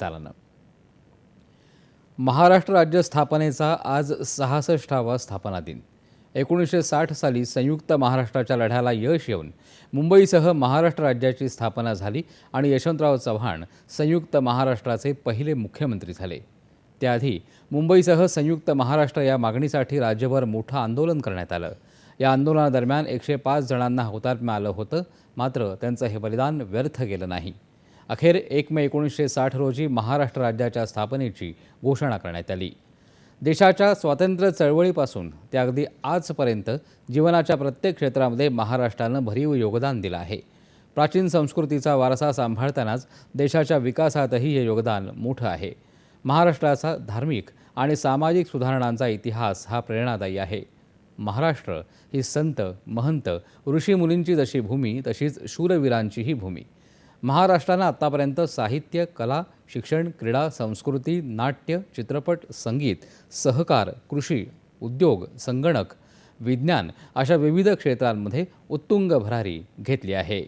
चालना. महाराष्ट्र राज्य स्थापनेचा आज सहासष्टावा स्थापना दिन. एकोणीसशे साठ साली संयुक्त महाराष्ट्राच्या लढ्याला यश येऊन मुंबईसह महाराष्ट्र राज्याची स्थापना झाली आणि यशवंतराव चव्हाण संयुक्त महाराष्ट्राचे पहिले मुख्यमंत्री झाले. त्याआधी मुंबईसह संयुक्त महाराष्ट्र या मागणीसाठी राज्यभर मोठं आंदोलन करण्यात आलं. या आंदोलनादरम्यान एकशे पाच जणांना हुतात्म्य आलं होतं मात्र त्यांचं हे बलिदान व्यर्थ गेलं नाही. अखेर एक मे एकोणीसशे साठ रोजी महाराष्ट्र राज्याच्या स्थापनेची घोषणा करण्यात आली. देशाच्या स्वातंत्र्य चळवळीपासून ते अगदी आजपर्यंत जीवनाच्या प्रत्येक क्षेत्रामध्ये महाराष्ट्रानं भरीव योगदान दिलं आहे. प्राचीन संस्कृतीचा वारसा सांभाळतानाच देशाच्या विकासातही हे योगदान मोठं आहे. महाराष्ट्राचा धार्मिक आणि सामाजिक सुधारणांचा इतिहास हा प्रेरणादायी आहे. महाराष्ट्र ही संत महंत ऋषीमुनींची जशी भूमी तशीच शूरवीरांचीही भूमी. महाराष्ट्रानं आत्तापर्यंत साहित्य कला शिक्षण क्रीडा संस्कृती नाट्य चित्रपट संगीत सहकार कृषी उद्योग संगणक विज्ञान अशा विविध क्षेत्रांमध्ये उत्तुंग भरारी घेतली आहे.